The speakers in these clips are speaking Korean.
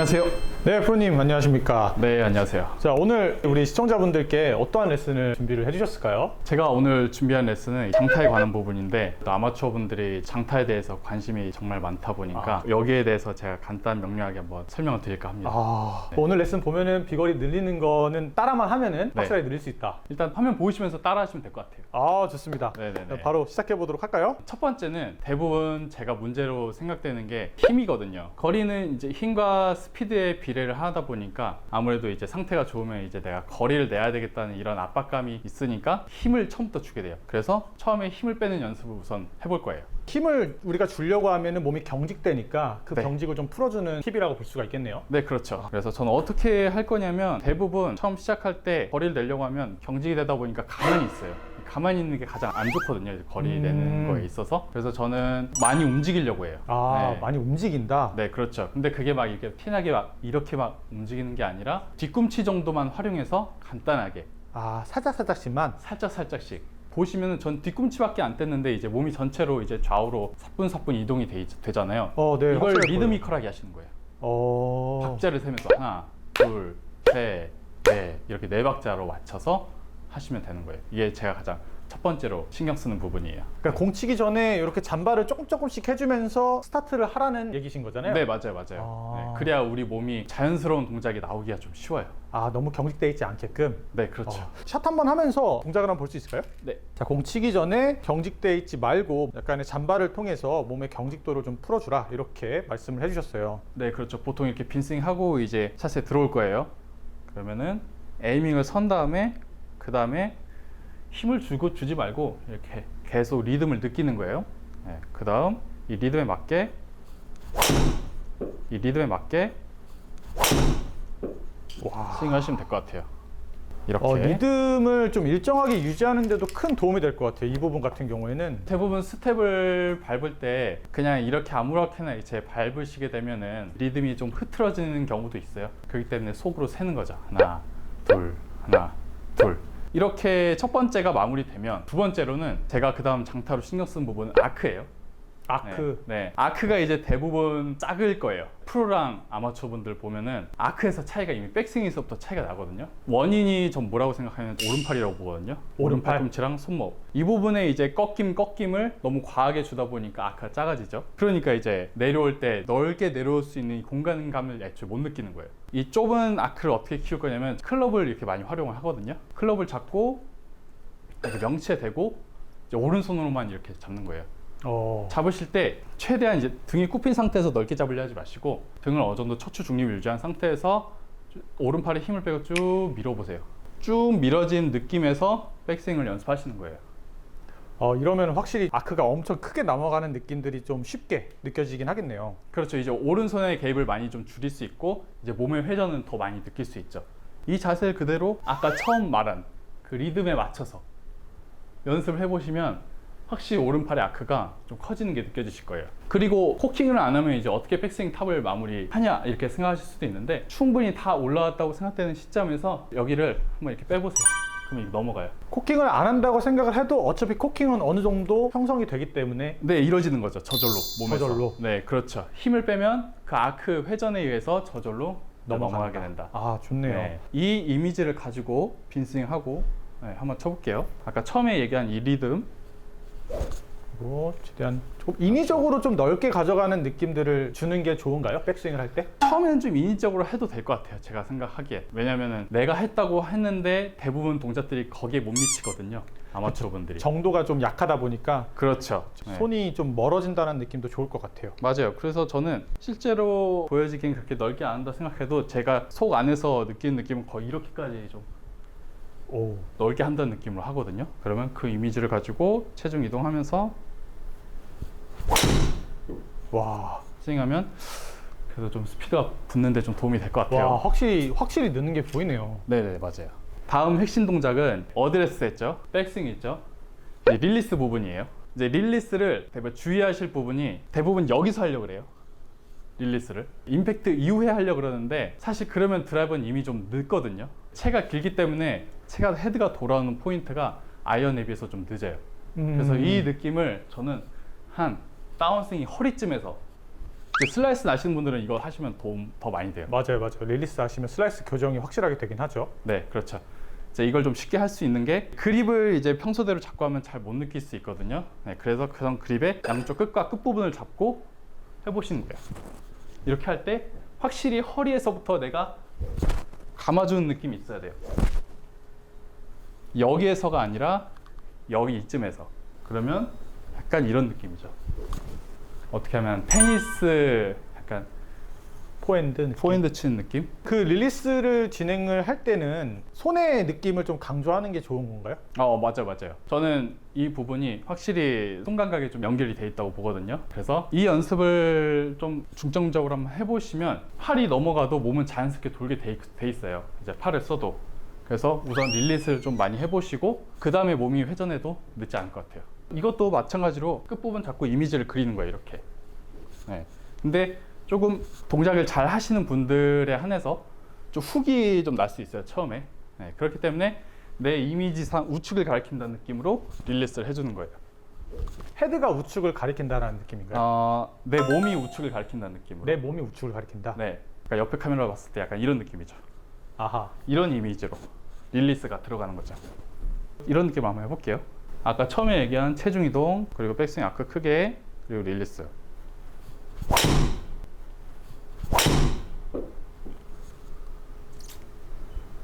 안녕하세요. 네, 프로님 안녕하십니까? 네, 안녕하세요. 자, 오늘 우리 시청자분들께 어떠한 레슨을 준비를 해주셨을까요? 제가 오늘 준비한 레슨은 장타에 관한 부분인데 또 아마추어 분들이 장타에 대해서 관심이 정말 많다 보니까 여기에 대해서 제가 간단 명료하게 한번 설명을 드릴까 합니다. 아, 네. 오늘 레슨 보면은 비거리 늘리는 거는 따라만 하면은 네. 확실하게 늘릴 수 있다. 일단 화면 보시면서 따라 하시면 될 것 같아요. 아, 좋습니다. 네네네. 자, 바로 시작해 보도록 할까요? 첫 번째는 대부분 제가 문제로 생각되는 게 힘이거든요. 거리는 이제 힘과 스피드의 비 례를 하다 보니까 아무래도 이제 상태가 좋으면 이제 내가 거리를 내야 되겠다는 이런 압박감이 있으니까 힘을 처음부터 주게 돼요. 그래서 처음에 힘을 빼는 연습을 우선 해볼 거예요. 힘을 우리가 주려고 하면은 몸이 경직되니까 그 네. 경직을 좀 풀어주는 팁이라고 볼 수가 있겠네요. 네, 그렇죠. 그래서 저는 어떻게 할 거냐면 대부분 처음 시작할 때 거리를 내려고 하면 경직이 되다 보니까 가만히 있어요. 가만히 있는 게 가장 안 좋거든요. 이제 거리 음. 내는 거에 있어서. 그래서 저는 많이 움직이려고 해요. 아, 네. 많이 움직인다. 네, 그렇죠. 근데 그게 막 이렇게 티나게 막 이렇게 막 움직이는 게 아니라 뒤꿈치 정도만 활용해서 간단하게 아, 살짝 살짝씩만. 살짝 살짝씩 보시면은 전 뒤꿈치밖에 안 뗐는데 이제 몸이 전체로 이제 좌우로 사뿐사뿐 이동이 돼, 잖아요 어, 네. 이걸 확실해 보여요. 리드미컬하게 하시는 거예요. 어. 박자를 세면서 하나, 둘, 셋, 넷 이렇게 네 박자로 맞춰서 하시면 되는 거예요. 이게 제가 가장 첫 번째로 신경 쓰는 부분이에요. 그러니까 공 치기 전에 이렇게 잠바를 조금 조금씩 해주면서 스타트를 하라는 얘기신 거잖아요. 네, 맞아요, 맞아요. 아. 네, 그래야 우리 몸이 자연스러운 동작이 나오기가 좀 쉬워요. 아, 너무 경직돼 있지 않게끔. 네, 그렇죠. 어, 샷 한번 하면서 동작을 한번 볼 수 있을까요? 네, 자, 공 치기 전에 경직돼 있지 말고 약간의 잠바를 통해서 몸의 경직도를 좀 풀어주라 이렇게 말씀을 해주셨어요. 네, 그렇죠. 보통 이렇게 빈스윙 하고 이제 샷에 들어올 거예요. 그러면은 에이밍을 선 다음에 그 다음에 힘을 주고 주지 말고 이렇게 계속 리듬을 느끼는 거예요. 네, 그 다음 이 리듬에 맞게 이 리듬에 맞게 와. 스윙하시면 될 것 같아요. 이렇게 어, 리듬을 좀 일정하게 유지하는데도 큰 도움이 될 것 같아요. 이 부분 같은 경우에는. 대부분 스텝을 밟을 때 그냥 이렇게 아무렇게나 이제 밟으시게 되면은 리듬이 좀 흐트러지는 경우도 있어요. 그렇기 때문에 속으로 세는 거죠. 하나, 둘, 하나, 둘. 이렇게 첫 번째가 마무리되면 두 번째로는 제가 그 다음 장타로 신경 쓴 부분은 아크예요. 아크. 네, 네. 아크가 이제 대부분 작을 거예요. 프로랑 아마추어 분들 보면은 아크에서 차이가 이미 백스윙에서부터 차이가 나거든요. 원인이 전 뭐라고 생각하면 오른팔이라고 보거든요. 오른팔? 오른팔꿈치랑 손목. 이 부분에 이제 꺾임 꺾임을 너무 과하게 주다 보니까 아크가 작아지죠. 그러니까 이제 내려올 때 넓게 내려올 수 있는 이 공간감을 애초에 못 느끼는 거예요. 이 좁은 아크를 어떻게 키울 거냐면 클럽을 이렇게 많이 활용을 하거든요. 클럽을 잡고 이렇게 명치에 대고 오른손으로만 이렇게 잡는 거예요. 어. 잡으실 때 최대한 이제 등이 굽힌 상태에서 넓게 잡으려 하지 마시고 등을 어느 정도 척추 중립을 유지한 상태에서 쭉 오른팔에 힘을 빼고 쭉 밀어보세요. 쭉 밀어진 느낌에서 백스윙을 연습하시는 거예요. 어, 이러면 확실히 아크가 엄청 크게 넘어가는 느낌들이 좀 쉽게 느껴지긴 하겠네요. 그렇죠. 이제 오른손의 개입을 많이 좀 줄일 수 있고 이제 몸의 회전은 더 많이 느낄 수 있죠. 이 자세를 그대로 아까 처음 말한 그 리듬에 맞춰서 연습을 해보시면 확실히 오른팔의 아크가 좀 커지는 게 느껴지실 거예요. 그리고 코킹을 안 하면 이제 어떻게 백스윙 탑을 마무리하냐 이렇게 생각하실 수도 있는데 충분히 다 올라왔다고 생각되는 시점에서 여기를 한번 이렇게 빼보세요. 그러면 넘어가요. 코킹을 안 한다고 생각을 해도 어차피 코킹은 어느 정도 형성이 되기 때문에 네, 이루어지는 거죠. 저절로 몸에서. 저절로. 네, 그렇죠. 힘을 빼면 그 아크 회전에 의해서 저절로 넘어간다. 넘어가게 된다. 아, 좋네요. 네. 이 이미지를 가지고 빈스윙하고 네, 한번 쳐볼게요. 아까 처음에 얘기한 이 리듬. 그리고 최대한 조금 인위적으로 좀 넓게 가져가는 느낌들을 주는 게 좋은가요? 백스윙을 할 때? 처음에는 좀 인위적으로 해도 될 것 같아요. 제가 생각하기에. 왜냐면은 내가 했다고 했는데 대부분 동작들이 거기에 못 미치거든요. 아마추어 분들이. 정도가 좀 약하다 보니까 그렇죠. 네. 손이 좀 멀어진다는 느낌도 좋을 것 같아요. 맞아요. 그래서 저는 실제로 보여지긴 그렇게 넓게 안 한다 생각해도 제가 속 안에서 느끼는 느낌은 거의 이렇게까지 좀 오. 넓게 한다는 느낌으로 하거든요. 그러면 그 이미지를 가지고 체중 이동하면서 와. 스윙하면 그래도 좀 스피드가 붙는데 좀 도움이 될 것 같아요. 와, 확실히 확실히 느는 게 보이네요. 네네 맞아요. 다음 핵심 동작은 어드레스 했죠. 백스윙 있죠. 이제 릴리스 부분이에요. 이제 릴리스를 대부분 주의하실 부분이 대부분 여기서 하려고 그래요. 릴리스를 임팩트 이후에 하려고 그러는데 사실 그러면 드라이버는 이미 좀 늦거든요. 채가 길기 때문에 채가 헤드가 돌아오는 포인트가 아이언에 비해서 좀 늦어요. 그래서 음. 이 느낌을 저는 한 다운스윙이 허리쯤에서 슬라이스 나시는 분들은 이거 하시면 도움 더 많이 돼요. 맞아요, 맞아요. 릴리스 하시면 슬라이스 교정이 확실하게 되긴 하죠. 네, 그렇죠. 이제 이걸 좀 쉽게 할 수 있는 게 그립을 이제 평소대로 잡고 하면 잘 못 느낄 수 있거든요. 네, 그래서 그런 그립의 양쪽 끝과 끝 부분을 잡고 해보시는 거예요. 이렇게 할 때 확실히 허리에서부터 내가 감아주는 느낌이 있어야 돼요. 여기에서가 아니라 여기 이쯤에서. 그러면 약간 이런 느낌이죠. 어떻게 하면 테니스 약간 포핸드 느낌. 포핸드 치는 느낌? 그 릴리스를 진행을 할 때는 손의 느낌을 좀 강조하는 게 좋은 건가요? 어 맞아 맞아요 저는 이 부분이 확실히 손 감각에 좀 연결이 돼 있다고 보거든요 그래서 이 연습을 좀 중점적으로 한번 해보시면 팔이 넘어가도 몸은 자연스럽게 돌게 돼, 있- 돼 있어요 이제 팔을 써도 그래서 우선 릴리스를 좀 많이 해보시고 그 다음에 몸이 회전해도 늦지 않을 것 같아요 이것도 마찬가지로 끝부분 잡고 이미지를 그리는 거예요 이렇게. 네. 근데 조금 동작을 잘 하시는 분들에 한해서 좀 훅이 좀 날 수 있어요 처음에. 네, 그렇기 때문에 내 이미지상 우측을 가리킨다는 느낌으로 릴리스를 해주는 거예요. 헤드가 우측을 가리킨다라는 느낌인가요? 어, 내 몸이 우측을 가리킨다는 느낌으로. 내 몸이 우측을 가리킨다. 네, 그러니까 옆에 카메라 봤을 때 약간 이런 느낌이죠. 아하. 이런 이미지로 릴리스가 들어가는 거죠. 이런 느낌 한번 해볼게요 아까 처음에 얘기한 체중 이동 그리고 백스윙 아크 크게 그리고 릴리스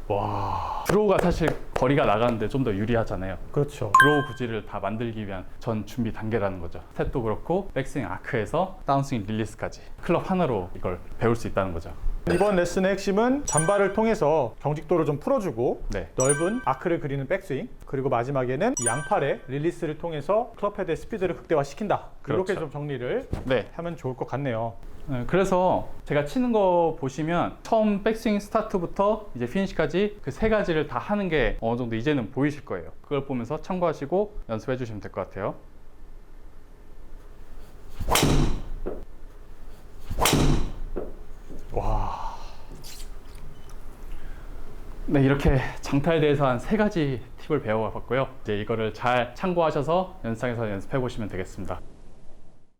와. 드로우가 사실 거리가 나가는데 좀 더 유리하잖아요 그렇죠. 드로우 구질을 다 만들기 위한 전 준비 단계라는 거죠. 스텝도 그렇고 백스윙 아크에서 다운스윙 릴리스까지 클럽 하나로 이걸 배울 수 있다는 거죠. 이번 레슨의 핵심은 잔발을 통해서 경직도를 좀 풀어주고 네. 넓은 아크를 그리는 백스윙 그리고 마지막에는 이 양팔의 릴리스를 통해서 클럽 헤드의 스피드를 극대화시킨다. 이렇게 그렇죠. 좀 정리를 네. 하면 좋을 것 같네요. 네, 그래서 제가 치는 거 보시면 처음 백스윙 스타트부터 이제 피니시까지 그 세 가지를 다 하는 게 어느 정도 이제는 보이실 거예요. 그걸 보면서 참고하시고 연습해 주시면 될 것 같아요. 네, 이렇게 장타에 대해서 한 세 가지 팁을 배워봤고요. 이제 이거를 잘 참고하셔서 연상에서 연습해 보시면 되겠습니다.